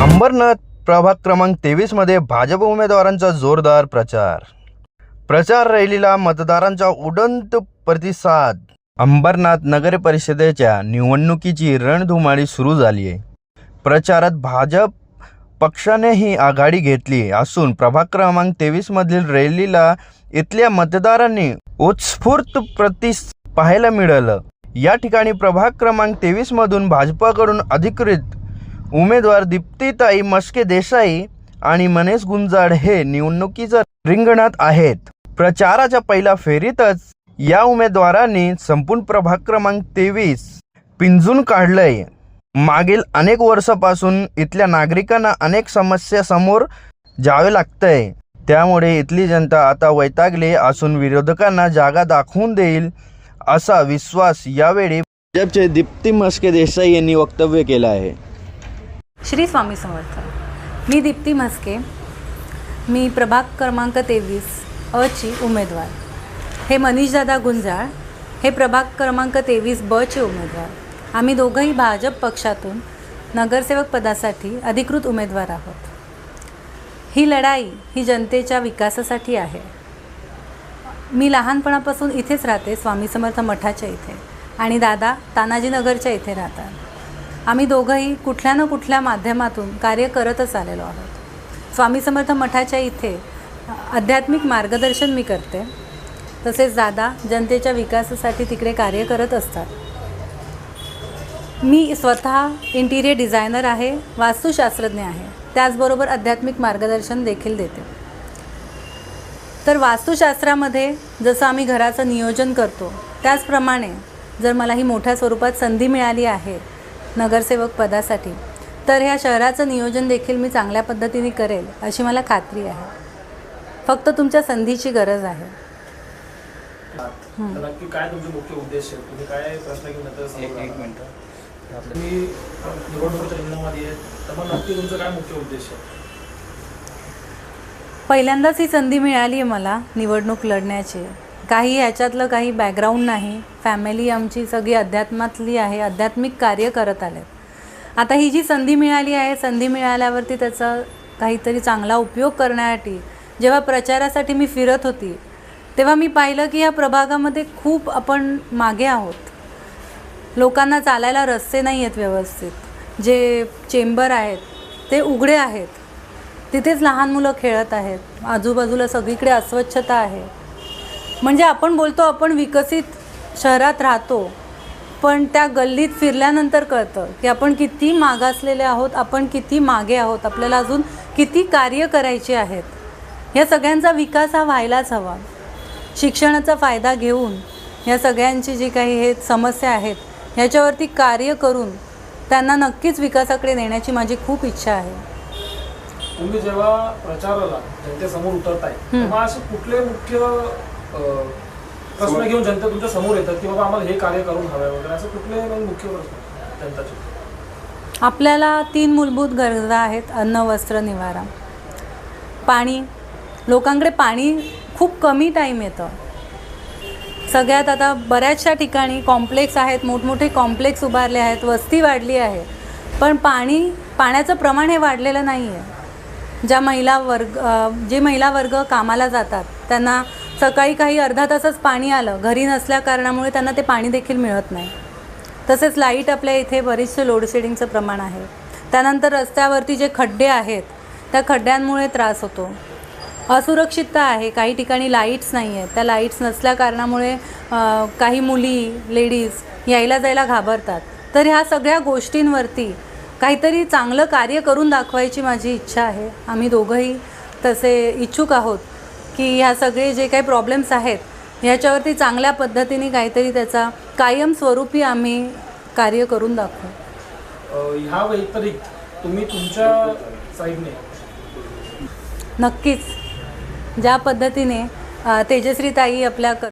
अंबरनाथ प्रभाग क्रमांक तेवीसमध्ये भाजप उमेदवारांचा जोरदार प्रचार. प्रचार रॅलीला मतदारांचा उडंत प्रतिसाद. अंबरनाथ नगर परिषदेच्या निवडणुकीची रणधुमाळी सुरू झाली आहे प्रचारात भाजप पक्षानेही आघाडी घेतली असून प्रभाग क्रमांक तेवीस मधील रॅलीला इथल्या मतदारांनी उत्स्फूर्त प्रतिस पाहायला मिळालं. या ठिकाणी प्रभाग क्रमांक तेवीस मधून भाजपाकडून अधिकृत उमेदवार दीप्तीताई मस्के देसाई आणि मनेश गुंजाड हे निवडणुकीच्या रिंगणात आहेत. प्रचाराच्या पहिल्या फेरीतच या उमेदवारांनी संपूर्ण प्रभाग क्रमांक तेवीस पिंजून काढलंय. मागील अनेक वर्षापासून इथल्या नागरिकांना अनेक समस्या समोर जावे लागतंय. त्यामुळे इथली जनता आता वैतागली असून विरोधकांना जागा दाखवून देईल असा विश्वास यावेळी भाजपचे दीप्ती मस्के देसाई यांनी वक्तव्य केलं आहे. श्री स्वामी समर्थ. मी दीप्ती म्हस्के. मी प्रभाग क्रमांक तेवीस अची उमेदवार. हे मनीषदादा गुंजाळ. हे प्रभाग क्रमांक तेवीस बचे उमेदवार. आम्ही दोघंही भाजप पक्षातून नगरसेवक पदासाठी अधिकृत उमेदवार आहोत. ही लढाई ही जनतेच्या विकासासाठी आहे. मी लहानपणापासून इथेच राहते स्वामी समर्थ मठाच्या इथे आणि दादा तानाजीनगरच्या इथे राहतात. आम्ही दोघंही कुठल्या ना कुठल्या माध्यमातून कार्य करतच आलेलो आहोत. स्वामी समर्थ मठाच्या इथे आध्यात्मिक मार्गदर्शन मी करते. तसेच दादा जनतेच्या विकासासाठी तिकडे कार्य करत असतात. मी स्वतः इंटिरियर डिझायनर आहे वास्तुशास्त्रज्ञ आहे. त्याचबरोबर आध्यात्मिक मार्गदर्शन देखील देते. तर वास्तुशास्त्रामध्ये जसं आम्ही घराचं नियोजन करतो त्याचप्रमाणे जर मला ही मोठ्या स्वरूपात संधी मिळाली आहे नगरसेवक पदासाठी. तर ह्या शहराचं नियोजन देखील मी चांगल्या पद्धतीने करेल अशी मला खात्री आहे. फक्त तुमच्या संधीची गरज आहे. तर नक्की काय तुमचे मुख्य उद्देश आहे तुम्ही काय प्रश्न घेऊन एक एक? मिनटं. तुम्ही निवडणुकीच्या रिंगणामध्ये तर मग नक्की तुमचं काय मुख्य उद्देश आहे? पहिल्यांदाच ही संधी मिळाली आहे मला निवडणूक लढण्याची. काही ह्याच्यातलं काही बॅकग्राऊंड नाही. फॅमिली आमची सगळी अध्यात्मातली आहे. आध्यात्मिक कार्य करत आले आता ही जी संधी मिळाली आहे संधी मिळाल्यावरती त्याचा काहीतरी चांगला उपयोग करण्यासाठी जेव्हा प्रचारासाठी मी फिरत होती तेव्हा मी पाहिलं की या प्रभागामध्ये खूप आपण मागे आहोत. लोकांना चालायला रस्ते नाही आहेत व्यवस्थित. जे चेंबर आहेत ते उघडे आहेत. तिथेच लहान मुलं खेळत आहेत. आजूबाजूला सगळीकडे अस्वच्छता आहे. म्हणजे आपण बोलतो आपण विकसित शहरात राहतो पण त्या गल्लीत फिरल्यानंतर कळतं की आपण किती मागासलेले आहोत आपण किती मागे आहोत आपल्याला अजून किती कार्य करायचे आहेत. या सगळ्यांचा विकास हा व्हायलाच हवा. शिक्षणाचा फायदा घेऊन या सगळ्यांची जी काही हे समस्या आहेत ह्याच्यावरती कार्य करून त्यांना नक्कीच विकासाकडे नेण्याची माझी खूप इच्छा आहे. तुम्ही जेव्हा प्रचाराला जनतेसमोर उतरताय तेव्हा असे कुठले मुख्य प्रश्न घेऊन जनता तुमच्यासमोर येतात की बाबा आम्हाला हे कार्य करून हवंय वगैरे असे कुठले मुख्य प्रश्न जनताचे. आपल्याला तीन मूलभूत गरजा आहेत अन्न वस्त्र निवारा. पाणी. लोकांकडे पाणी खूप कमी टाईम येतं. सगळ्यात आता बऱ्याचशा ठिकाणी कॉम्प्लेक्स आहेत मोठमोठे कॉम्प्लेक्स उभारले आहेत वस्ती वाढली आहे. पण पाणी पाण्याचं प्रमाण हे वाढलेलं नाही आहे ज्या महिला वर्ग जे महिला वर्ग कामाला जातात त्यांना सकाळी काही अर्धा तासच पाणी आलं. घरी नसल्या कारणामुळे त्यांना ते पाणी देखील मिळत नाही. तसेच लाइट आपल्या इथे बरेचसे लोडशेडिंगचं प्रमाण आहे. त्यानंतर रस्त्यावरती जे खड्डे आहेत त्या खड्ड्यांमुळे त्रास होतो. असुरक्षितता आहे. काही ठिकाणी लाईट्स नाही आहेत त्या लाईट्स नसल्या कारणामुळे काही मुली लेडीज यायला जायला घाबरतात. तर ह्या सगळ्या गोष्टींवरती काहीतरी चांगलं कार्य करून दाखवायची माझी इच्छा आहे. आम्ही दोघंही तसे इच्छुक आहोत. की ह्या सगळे जे काही प्रॉब्लेम्स आहेत ह्याच्यावरती चांगल्या पद्धतीने काहीतरी त्याचा कायमस्वरूपी आम्ही कार्य करून दाखवू. ह्या व्यतिरिक्त तुम्ही तुमच्या साईडने नक्कीच. ज्या पद्धतीने तेजश्री ताई आपल्या